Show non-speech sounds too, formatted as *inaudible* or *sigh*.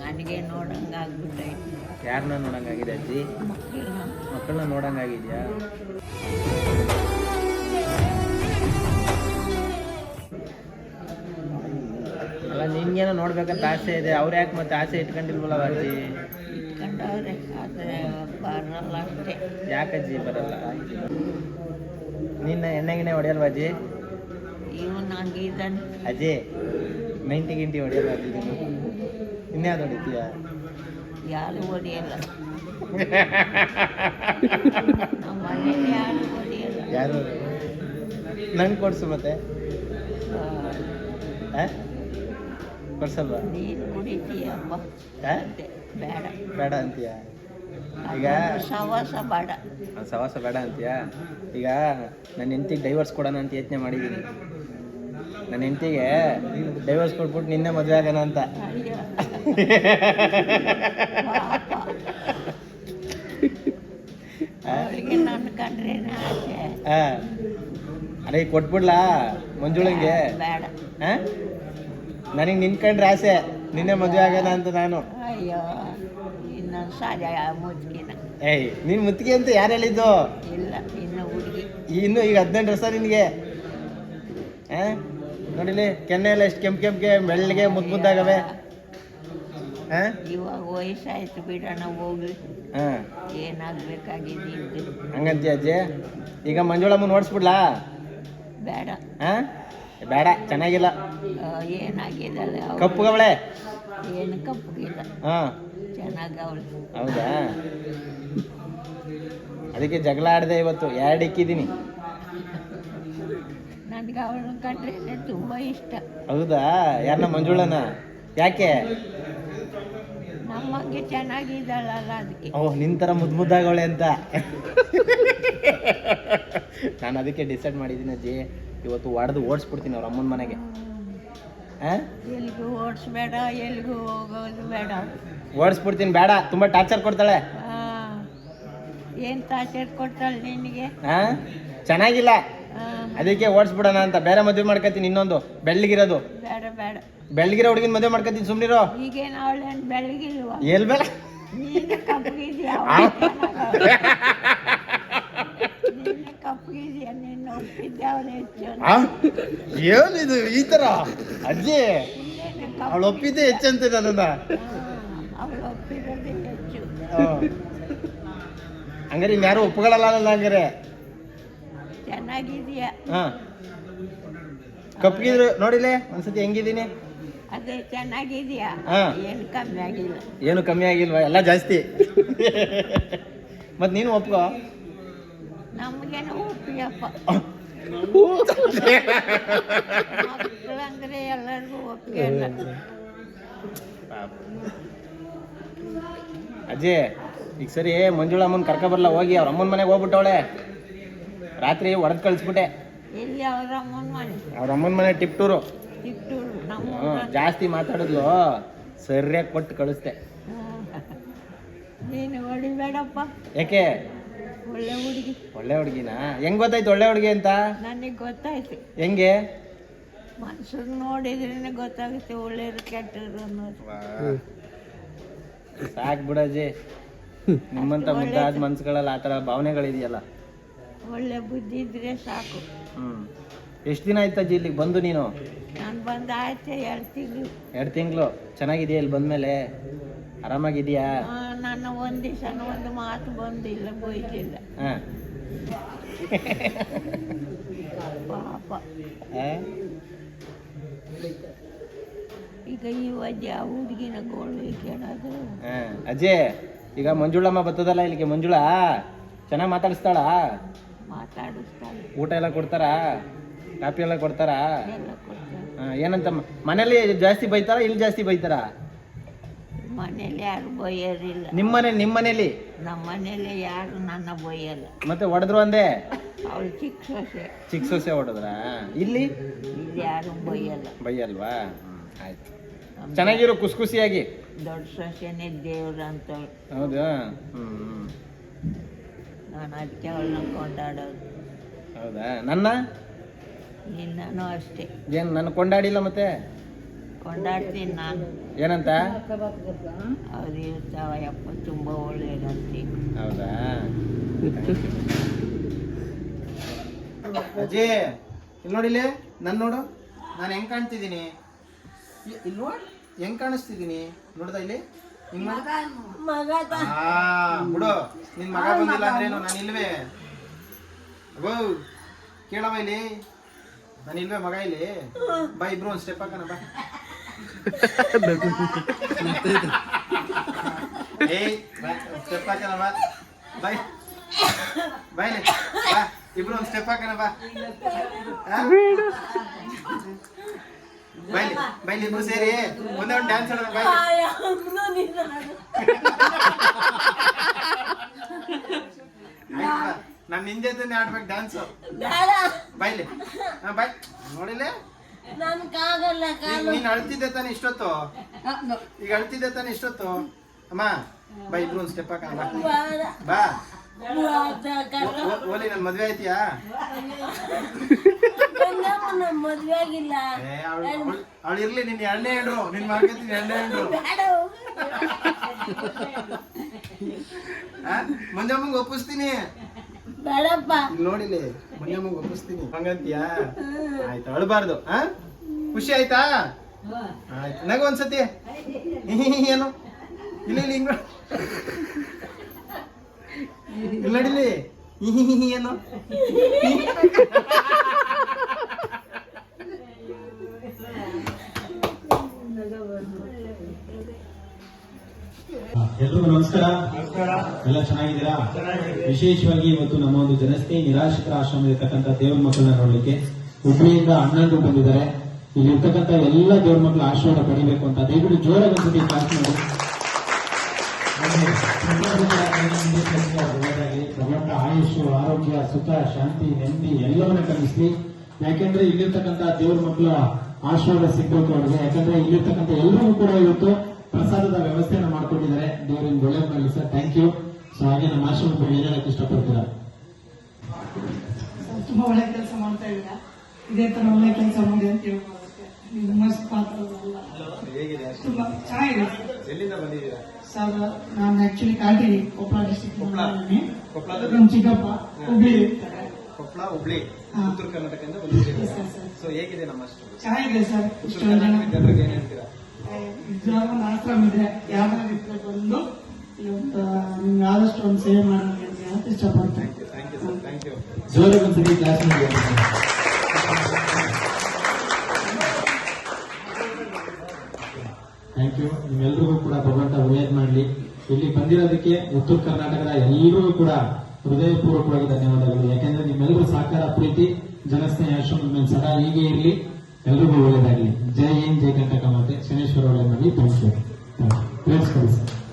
ನನಗೆ ನೋಡಂಗೆ ಆಗ್ಬಿಟ್ಟೈತೆ ಯಾರನ್ನ ನೋಡಂಗಾಗಿದೆ ಅಜ್ಜಿ? ಮಕ್ಕಳನ್ನ ಮಕ್ಕಳನ್ನ ನೋಡಂಗಾಗಿದ್ಯಾ? ಅಲ್ಲ ನಿನ್ಗೇನೋ ನೋಡ್ಬೇಕಂತ ಆಸೆ ಇದೆ. ಅವ್ರು ಯಾಕೆ ಮತ್ತೆ ಆಸೆ ಇಟ್ಕೊಂಡಿಲ್ವಲ್ಲ ಅಜ್ಜಿ? ಇಟ್ಕೊಂಡವ್ರೆ ಆದರೆ ಬರಲ್ಲ ಅಷ್ಟೇ. ಯಾಕಜ್ಜಿ ಬರಲ್ಲ? ನಿನ್ನ ಎಣ್ಣೆ ಗಿಣ್ಣೆ ಹೊಡೆಯಲ್ವಾ ಅಜ್ಜಿ? ಇವನು ಹಂಗಿದ್ದಾನೆ ಅಜ್ಜಿ ಮೆಂಟಿ ಗಿಂಟಿ ಹೊಡೆಯಲ್ವಾ ಅಜ್ಜಿ ನೀನು ಇನ್ಯಾವ್ದು ಹೊಡಿತೀಯ ಯಾರು ಹೊಡೆಯಲ್ಲ *laughs* ನಮ್ಮ ಮನೇಲಿ ಯಾರು ಹೊಡೆಯಲ್ಲ ಯಾರು? ನಂಗೆ ಕೊಡ್ಸು ಮತ್ತೆ? ಕೊಡ್ಸಲ್ವಾ? ನೀನು ಕುಡಿತೀಯಪ್ಪ. ಬೇಡ. ಬೇಡ ಅಂತೀಯ? ಈಗ ಸವಾಸ ಬೇಡ. ಸವಾಸ ಬೇಡ ಅಂತೀಯ? ಈಗ ನನ್ನ ಹೆಂಡತಿಗೆ ಡೈವರ್ಸ್ ಕೊಡೋಣ ಅಂತ ಯೋಚನೆ ಮಾಡಿದ್ದೀನಿ ನನ್ನ ಹೆಂಡತಿಗೆ ಡೈವರ್ಸ್ ಕೊಟ್ಬಿಟ್ಟು ನಿನ್ನೆ ಮದುವೆ ಆಗೋಣ ಅಂತ. *laughs* ಅದೇ ಕೊಟ್ಬಿಡ್ಲಾ ಮಂಜುಳಂಗೆ? ನನಗೆ ನಿನ್ಕಂಡ್ರೆ ಆಸೆ. ನಿನ್ನೆ ಮದುವೆ ಆಗೋಣ ಅಂತ ನಾನು. ಅಯ್ಯೋ ಇನ್ನೊಂದು ಸಾಲ ಮುಚ್ಕಿನ ಏಯ್ ನೀನ್ ಮುತ್ತಿಗೆ ಅಂತ ಯಾರು ಹೇಳಿದ್ದು? ಇಲ್ಲ ಇನ್ನು ಹುಡುಗಿ. ಇನ್ನು ಈಗ ಹದಿನೆಂಟು ವರ್ಷ ನಿನಗೆ. ಆ? ನೋಡಿಲಿ ಕೆನ್ನೆ ಎಲ್ಲ ಎಷ್ಟು ಕೆಂಪು ಕೆಂಪಿಗೆ ಬೆಳ್ಳಿಗೆ ಮುದ್ದು ಮುದ್ದಾಗವೆ? ಇವಾಗ ವಯಸ್ಸಾಯ್ತು ಬಿಡೋಣ ಹೋಗ್ಲಿ ಆ. ಏನಾಗ್ಬೇಕಾಗಿದ್ದು ಹಂಗಂತೀಯ ಅಜ್ಜಿ? ಈಗ ಮಂಜುಳಮ್ಮ ನೋಡಿಸ್ಬಿಡ್ಲಾ? ಬೇಡ. ಹಾಂ? ಬೇಡ ಚೆನ್ನಾಗಿಲ್ಲ. ಆ, ಅವ್ಳು. ಕಪ್ಪುಗವಳೆ? ಏನು ಕಪ್ಪಗಿಲ್ಲ. ಹಾಂ. ಚೆನ್ನಾಗಿ ಅವಳು ಹೌದಾ? ಅದಕ್ಕೆ ಜಗಳ ಆಡಿದೆ ಇವತ್ತು ಎರಡು ಇಕ್ಕಿದ್ದೀನಿ. ನನಗೆ ಅವಳನ್ನ ಕಂಡ್ರೆ ತುಂಬ ಇಷ್ಟ. ಹೌದಾ? ಯಾರನ್ನ ಮಂಜುಳನ ಯಾಕೆ? ನಮ್ಮಂಗೆ ಚೆನ್ನಾಗಿದ್ದಾಳಲ್ಲ ಅದಕ್ಕೆ. ಓಹ್ ನಿನ್ ಥರ ಮುದ್ದು ಮುದ್ದಾಗವಳೆ ಅಂತ. ನಾನು ಅದಕ್ಕೆ ಡಿಸೈಡ್ ಮಾಡಿದ್ದೀನಿ ಅಜ್ಜಿ. ಇವತ್ತು ಹೊಡೆದು ಓಡಿಸ್ಬಿಡ್ತೀನಿ ಅವ್ರ ಅಮ್ಮನ ಮನೆಗೆ. ಹಾಂ ಎಲ್ಗೂ ಓಡಿಸ್ಬೇಡ ಎಲ್ಗೂ ಹೋಗೋದು ಬೇಡ. ಓಡಿಸ್ಬಿಡ್ತೀನಿ ಬೇಡ. ತುಂಬ ಟಾರ್ಚರ್ ಕೊಡ್ತಾಳೆ. ಏನು ಟಾರ್ಚರ್ ಕೊಡ್ತಾಳೆ ನಿನಗೆ? ಹಾಂ ಚೆನ್ನಾಗಿಲ್ಲ. ಅದಕ್ಕೆ ಓಡಿಸ್ಬಿಡೋಣ ಅಂತ. ಬೇರೆ ಮದುವೆ ಮಾಡ್ಕೊತೀನಿ ಇನ್ನೊಂದು. ಬೆಳ್ಳಿಗಿರೋದು. ಬೇಡ ಬೇಡ. ಬೆಳ್ಳಗಿರೋ ಹುಡುಗಿನ ಮದುವೆ ಮಾಡ್ಕೊತೀನಿ ಸುಮ್ನಿರೋ. ಈಗೇನು ಅವಳೇನು ಬೆಳಗಿಲ್ವ ಎಲ್ ಬೇಡ ನೀನು ಕಪ್ಪಗಿದ್ಯಾ ಆ? ನೀನು ಕಪ್ಪಗಿದ್ಯಾ ನೀನು ಒಪ್ಪಿದ್ದೆ ಅವಳು ಹೆಚ್ಚು ಆ? ಏನಿದು ಈ ತರ? ಅಜ್ಜಿ ಅವಳು ಒಪ್ಪಿದ್ದೆ ಹೆಚ್ಚಂತೆ ನನ್ನನ್ನ. ಅವಳು ಒಪ್ಪಿರೋದೇ ಹೆಚ್ಚು. ಆ. ಹಂಗಾರೆ ಇನ್ಯಾರು ಹಂಗಾರೆ. ಚೆನ್ನಾಗಿದ್ಯಾ? ಹಾ. ಕಪ್ಪಿದ್ರು ನೋಡಿಲೆ ಒಂದ್ಸತಿ ಹೆಂಗಿದ್ದೀನಿ? ಅದೇ ಚೆನ್ನಾಗಿದ್ಯಾ? ಹಾ. ಏನು ಕಮ್ಮಿ ಆಗಿಲ್ಲ. ಏನು ಕಮ್ಮಿ ಆಗಿಲ್ವಾ? ಎಲ್ಲ ಜಾಸ್ತಿ. ಮತ್ ನೀನು ಒಪ್ಕೋ? ನಮಗೇನು ಒಪ್ಪಿಯಪ್ಪ. ಅಂದ್ರೆ ಎಲ್ಲರಿಗೂ ಒಪ್ಪಿಗೆ ಪಾಪ ಅಜ್ಜಿ ಈಗ ಸರಿ ಮಂಜುಳಮ್ಮನ್ ಕರ್ಕ ಬರ್ಲ ಹೋಗಿ ಅವ್ರ ಅಮ್ಮನ ಮನೆಗೆ ಹೋಗ್ಬಿಟ್ಟವಳೆ. ರಾತ್ರಿ ಹೊಡೆದ್ ಕಳಿಸ್ಬಿಟ್ಟೆ. ಎಲ್ಲಿ ಅವ್ರ ಅಮ್ಮನ ಮನೆ? ಅವ್ರ ಅಮ್ಮನ ಮನೆ ಟಿಪ್ ಟೂರು ಚಿತ್ತೂರು ನಮ್ಮ ಹ್ಮ್, ಜಾಸ್ತಿ ಮಾತಾಡಿದ್ಲು. ಸರಿಯಾಗಿ ಕೊಟ್ಟು ಕಳಿಸ್ದೆ. ನೀನು ಹೊಡಿಬೇಡಪ್ಪ ಯಾಕೆ? ಒಳ್ಳೆ ಹುಡುಗಿ. ಒಳ್ಳೆ ಹುಡುಗಿನ? ಹೆಂಗ್ ಗೊತ್ತಾಯ್ತು ಒಳ್ಳೆ ಹುಡುಗಿ ಅಂತ? ನನಗೆ ಗೊತ್ತಾಯ್ತು. ಹೆಂಗೆ? ಮನುಷ್ಯರು ನೋಡಿದ್ರೇನೆ ಗೊತ್ತಾಗುತ್ತೆ ಒಳ್ಳೆಯದು ಕೆಟ್ಟದು ಅನ್ನೋದು. ಸಾಕ್ ಬಿಡಜಿ. ನಿಮ್ಮಂತ ಮುದ್ದಾದ ಮನ್ಸುಗಳಲ್ಲಿ ಆ ಥರ ಭಾವನೆಗಳಿದೆಯಲ್ಲ. ಒಳ್ಳೆ ಬುದ್ಧಿ ಇದ್ರೆ ಸಾಕು. ಹ್ಮ್. ಎಷ್ಟು ದಿನ ಆಯ್ತಾ ಇಲ್ಲಿಗೆ ಬಂದು ನೀನು? ನಾನು ಬಂದ ಆಯ್ತು ಎರಡು ತಿಂಗಳು. ಎರಡು ತಿಂಗಳು? ಚೆನ್ನಾಗಿದೆಯಾ ಇಲ್ಲಿ ಬಂದ್ಮೇಲೆ? ಆರಾಮಾಗಿದೆಯಾ? ನನ್ನ ಒಂದು ದಿವಸ ಒಂದು ಮಾತು ಬಂದಿಲ್ಲ ಬೈಲಿಲ್ಲ ಹಾಂ. ಪಾಪ? ಈಗ ಈ ಅಜ್ಜಿ ಆ ಹುಡುಗಿನ ಗೋಳು ಕೇಳೋದು ಹಾಂ ಅಜ್ಜಿ ಈಗ ಮಂಜುಳಮ್ಮ ಬರ್ತದಲ್ಲ ಇಲ್ಲಿಗೆ? ಮಂಜುಳಾ ಚೆನ್ನಾಗಿ ಮಾತಾಡಿಸ್ತಾಳ? ಮಾತಾಡಿಸ್ತಾಳೆ ಊಟ ಎಲ್ಲ ಕೊಡ್ತಾರಾ? ಕಾಫಿ ಎಲ್ಲ ಕೊಡ್ತಾರಾ? ಎಲ್ಲ ಹಾ, ಏನಂತ ಮ- ಮನೇಲಿ ಜಾಸ್ತಿ ಬೈತಾರ ಇಲ್ಲಿ ಜಾಸ್ತಿ ಬೈತಾರ? ಮನೇಲಿ ಯಾರು ಬೈಯೋರಿಲ್ಲ. ನಿಮ್ಮ ಮನೆ ನಿಮ್ಮ ಮನೇಲಿ ನಮ್ಮ ಮನೇಲಿ ಯಾರು ನನ್ನ ಬೈಯಲ್ಲ. ಮತ್ತೆ ಹೊಡೆದ್ರು ಅಂದೆ? ಅವಳು ಚಿಕ್ಕ ಸೊಸೆ. ಚಿಕ್ಕ ಸೊಸೆ ಹೊಡೆದ್ರ? ಇಲ್ಲಿ? ಇಲ್ಲಿ ಯಾರು ಬೈಯಲ್ಲ. ಬೈಯಲ್ವಾ? ಹ್ಮ್, ಆಯ್ತು. ಚೆನ್ನಾಗಿರು ಖುಷಿ ಖುಷಿಯಾಗಿ. ದೊಡ್ಡ ಸೊಸೆನೇ ದೇವ್ರು ಅಂತ. ಹೌದಾ? ಹ್ಮ್ ಹ್ಮ್. ನಾನು ಅದಕ್ಕೆ ಅವಳನ್ನ ಕೊಂಡಾಡೋದು. ಹೌದಾ? ನನ್ನ? ನಿನ್ನೂ ಅಷ್ಟೇ. ಏನು ನನ್ನ ಕೊಂಡಾಡಿಲ್ಲ ಮತ್ತೆ? ಕೊಂಡಾಡ್ತೀನಿ ನಾನು. ಏನಂತ? ಅವ್ರು ಇರ್ತಾವ ಯಪ್ಪ ತುಂಬ ಒಳ್ಳೇದಂತೆ ಹೌದಾ? *laughs* ಅಜ್ಜಿ ಇಲ್ಲಿ ನೋಡಿಲಿ ನನ್ನ ನೋಡು. ನಾನು ಹೆಂಗೆ ಕಾಣ್ತಿದ್ದೀನಿ? ಇಲ್ಲಿ ನೋಡಿ. ಹೆಂಗೆ ಕಾಣಿಸ್ತಿದ್ದೀನಿ? ನೋಡ್ದ ಇಲ್ಲಿ. ಮಗ ಬಿಡು. ನಿನ್ ಮಗ ಬಂದಿಲ್ಲ ಅಂದ್ರೇನು ನಾನು ಇಲ್ವೇ? ಓ ಕೇಳವ ಇಲ್ಲಿ. ನಾನು ಇಲ್ವೇ ಮಗ ಇಲ್ಲಿ? ಬಾ ಇಬ್ರು ಒಂದ್ ಸ್ಟೆಪ್ ಹಾಕಣ ಬಾ. ಏಯ್ ಸ್ಟೆಪ್ ಹಾಕೋಣ ಬಾ. *laughs* ಬಾಯ್ ಬಾಯ್ಲಿ ಬಾ ಇಬ್ರು ಒಂದ್ ಸ್ಟೆಪ್ ಹಾಕೋಣ ಬಾ. ಬೈಲಿ ಬಾಯ್ಲಿ ಇಬ್ರು ಸೇರಿ ಒಂದೇ ಒಂದು ಡ್ಯಾನ್ಸ್ ಆಡೋಣ ಬಾಯ್ಲಿ. ನಾನು ನಿನ್ ಜೊತೆನೆ ಆಡ್ಬೇಕು ಡ್ಯಾನ್ಸ್ ಬೈಲಿ ಹಾ ಬಾಯ್. ನೋಡಿಲೆ ನನ್ಗಾಗಲ್ಲ ನೀನ್- ಅಳ್ತಿದ್ದೆ ತಾನೆ ಇಷ್ಟೊತ್ತು? ಈಗ ಅಳ್ತಿದ್ದೆ ತಾನೆ ಇಷ್ಟೊತ್ತು? ಅಮ್ಮ ಬೈ ಇಬ್ರು ಒಂದ್ ಸ್ಟೆಪ್ ಹಾಕ ಬಾ. ಬಾ. ಓಲಿ ನನ್ ಮದ್ವೆ ಆಯ್ತಿಯಾ? ಮದ್ವೆ ಆಗಿಲ್ಲ. ಅವಳು ಇರ್ಲಿ ನಿನ್ ಎಣ್ಣೆ ಹೆಂಡ್ರು ನಿನ್ ಮಾಡ್ಕೊತೀನಿ ಎಣ್ಣೆ ಹೆಂಡ್ರು ಮಂಜಮ್ಮಂಗ್ ಒಪ್ಪಿಸ್ತೀನಿ. ಬೇಡಪ್ಪ. ನೋಡಿಲಿ ಮಂಜಮ್ಮಂಗ್ ಒಪ್ಪಿಸ್ತೀನಿ. ಹಂಗಂತೀಯಾ? ಆಯ್ತು ಅಳಬಾರ್ದು ಹಾ ಖುಷಿ ಆಯ್ತಾ? ಆಯ್ತು ನಗ ಒಂದ್ಸತಿ. ಏನು? ಇಲ್ಲ ಇಲ್ಲ ಹಿಂಗ ಇಲ್ಲಿ ಏನು ಎಲ್ರಿಗೂ ನಮಸ್ಕಾರ. ಎಲ್ಲ ಚೆನ್ನಾಗಿದ್ದೀರಾ? ವಿಶೇಷವಾಗಿ ಇವತ್ತು ನಮ್ಮ ಒಂದು ಜನಸ್ಥೆ ನಿರಾಶ್ರಿತರ ಆಶ್ರಮದಲ್ಲಿರ್ತಕ್ಕಂಥ ದೇವ್ರ ಮಕ್ಕಳನ್ನ ನೋಡ್ಲಿಕ್ಕೆ ಹುಬ್ಳಿಯಿಂದ ಅಣ್ಣಂದ್ರು ಬಂದಿದ್ದಾರೆ. ಇಲ್ಲಿ ಇರ್ತಕ್ಕಂಥ ಎಲ್ಲ ದೇವ್ರ ಮಕ್ಕಳ ಆಶೀರ್ವಾದ ಪಡಿಬೇಕು ಅಂತ ದಯವಿಟ್ಟು ಜೋರಾಗಿ ಒಂದ್ಸತಿ ಕ್ಲಾಸ್ ಮಾಡಿ. ಭಗವಂತ ಆಯುಷು ಆರೋಗ್ಯ ಸುಖ ಶಾಂತಿ ನೆಮ್ಮದಿ ಎಲ್ಲವನ್ನ ಕಲಿಸ್ಲಿ ಯಾಕೆಂದ್ರೆ ಇಲ್ಲಿರ್ತಕ್ಕಂಥ ದೇವ್ರ ಮಕ್ಕಳ ಆಶೀರ್ವಾದ ಸಿಗ್ಬೇಕು ಅವ್ರಿಗೆ. ಯಾಕಂದ್ರೆ ಇಲ್ಲಿರ್ತಕ್ಕಂಥ ಎಲ್ಲರಿಗೂ ಕೂಡ ಇವತ್ತು ಪ್ರಸಾದದ ವ್ಯವಸ್ಥೆಯನ್ನ ಮಾಡ್ಕೊಂಡಿದ್ದಾರೆ. ದೇವ್ರಿನ ಒಳ್ಳೇದ್ ಮಾಡಲಿ ಸರ್ ಥ್ಯಾಂಕ್ ಯು ಸೊ ಹಾಗೆ ನಮ್ಮ ಆಶೀರ್ವಾದ ಬಗ್ಗೆ ಏನ್ ಹೇಳಕ್ ಇಷ್ಟಪಡ್ತೀರಾ? ತುಂಬಾ ಒಳ್ಳೆ ಕೆಲಸ ಮಾಡ್ತಾ ಇದ್ದೀರಾ? ಇದೇ ತರ ಒಳ್ಳೆ ಕೆಲಸ ಮಾಡಿ ಅಂತ ಹೇಳ್ಬೋದು ತುಂಬಾ ಚೆನ್ನಾಗಿದೆ. ಎಲ್ಲಿಂದ ಬಂದಿದ್ದೀರಾ? ಸರ್ ನಾನು ಆಕ್ಚುಲಿ ಕಾಲ್ಟಿನಿ ಕೊಪ್ಪಳ ಡಿಸ್ಟಿಕ್ ಕೊಪ್ಪಳ? ಕೊಪ್ಪಳದ ನಮ್ಮ ಚಿಕ್ಕಪ್ಪ ಹುಬ್ಳಿ ಇರ್ತಾರೆ. ಕೊಪ್ಪಳ ಹುಬ್ಳಿ. ಉತ್ತರ ಕರ್ನಾಟಕದಿಂದ. ಸೊ ಹೇಗಿದೆ ನಮ್ಮ ಚೆನ್ನಾಗಿದೆ ಸರ್ ಇಷ್ಟೊಂದು ಜನ ಕರ್ನಾಟಕದ ಜನರಿಗೆ ಏನ್ ಹೇಳ್ತೀರಾ? ಆಶ್ರಮ ಇದೆ ಯಾವ್ದಾದ್ರು ಇದ್ರೆ ಬಂದು ನಿಮ್ಗೆ ಆದಷ್ಟು ಒಂದು ಸೇವೆ ಮಾಡಿ ಅಂತ ಇಷ್ಟಪಡ್ತೇನೆ thank you sir thank you ಜೋರಾಗಿ ಕ್ಲಾಸ್ ಮಾಡಿ ಥ್ಯಾಂಕ್ ಯು ನಿಮ್ಮೆಲ್ಲರಿಗೂ ಕೂಡ ಭಗವಂತ ಒಳ್ಳೇದ್ ಮಾಡಲಿ. ಇಲ್ಲಿ ಬಂದಿರೋದಕ್ಕೆ ಉತ್ತರ ಕರ್ನಾಟಕದ ಎಲ್ಲರಿಗೂ ಕೂಡ ಹೃದಯಪೂರ್ವಕವಾಗಿ ಧನ್ಯವಾದಗಳು. ಯಾಕೆಂದ್ರೆ ನಿಮ್ಮೆಲ್ಲರೂ ಸಹಕಾರ, ಪ್ರೀತಿ, ಜನಸ್ನೇಹ ಆಶ್ರಮದ ಮೇಲೆ ಸದಾ ಹೀಗೆ ಇರಲಿ. ಎಲ್ರಿಗೂ ಒಳ್ಳೇದಾಗಲಿ. ಜೈ ಹಿಂದ್, ಜೈ ಕಂಟಕ ಮಾತೆ. ಶನೇಶ್ವರ ಒಳ್ಳೆ ಮಾಡಿ ಥ್ಯಾಂಕ್ ಯು ಸರ್